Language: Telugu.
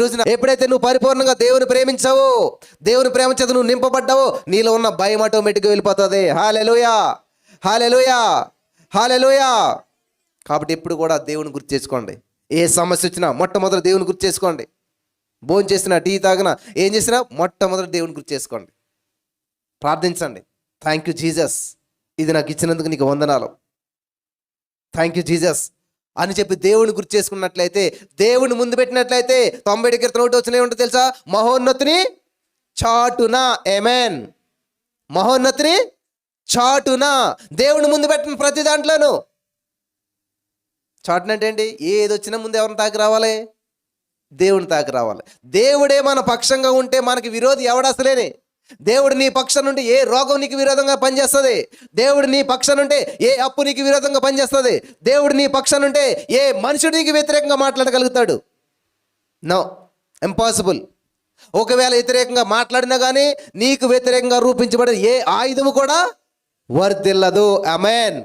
రోజున ఎప్పుడైతే నువ్వు పరిపూర్ణంగా దేవుని ప్రేమించావో దేవుని ప్రేమ చేత నువ్వు నింపబడ్డావో నీలో ఉన్న భయం ఆటోమేటిక్గా వెళ్ళిపోతుంది. హాలెలుయా హాలెలుయా హాలెలుయా కాబట్టి ఎప్పుడు కూడా దేవుని గుర్తు చేసుకోండి. ఏ సమస్య వచ్చినా మొట్టమొదటి దేవుని గుర్తు చేసుకోండి. భోజనం చేసినా టీ తాగినా ఏం చేసినా మొట్టమొదటి దేవుని గుర్తు చేసుకోండి. ప్రార్థించండి. థ్యాంక్ యూ జీజస్ ఇది నాకు ఇచ్చినందుకు నీకు వందనాలు. థ్యాంక్ యూ జీజస్ అని చెప్పి దేవుని గుర్తు చేసుకున్నట్లయితే దేవుని ముందు పెట్టినట్లయితే తొంభై కీర్తన ఒకటి వచ్చిన ఏముంటుంది తెలుసా? మహోన్నతిని చాటున. ఎమెన్ మహోన్నతిని చాటున. దేవుని ముందు పెట్టిన ప్రతి దాంట్లోనూ. చాటున అంటే ఏంటి? ఏది వచ్చినా ముందు ఎవరిని తాకి రావాలి? దేవుని తాకి రావాలి. దేవుడే మన పక్షంగా ఉంటే మనకి విరోధి ఎవడసలేని దేవుడు నీ పక్షం నుండి ఏ రోగం నీకు విరోధంగా పనిచేస్తుంది? దేవుడు నీ పక్షం నుండి ఏ అప్పు నీకు విరోధంగా పనిచేస్తుంది? దేవుడు నీ పక్షం నుండి ఏ మనుషుడు నీకు వ్యతిరేకంగా మాట్లాడగలుగుతాడు? నో. ఇంపాసిబుల్. ఒకవేళ వ్యతిరేకంగా మాట్లాడినా కానీ నీకు వ్యతిరేకంగా రూపించబడిన ఏ ఆయుధము కూడా వర్దిల్లదు అమెన్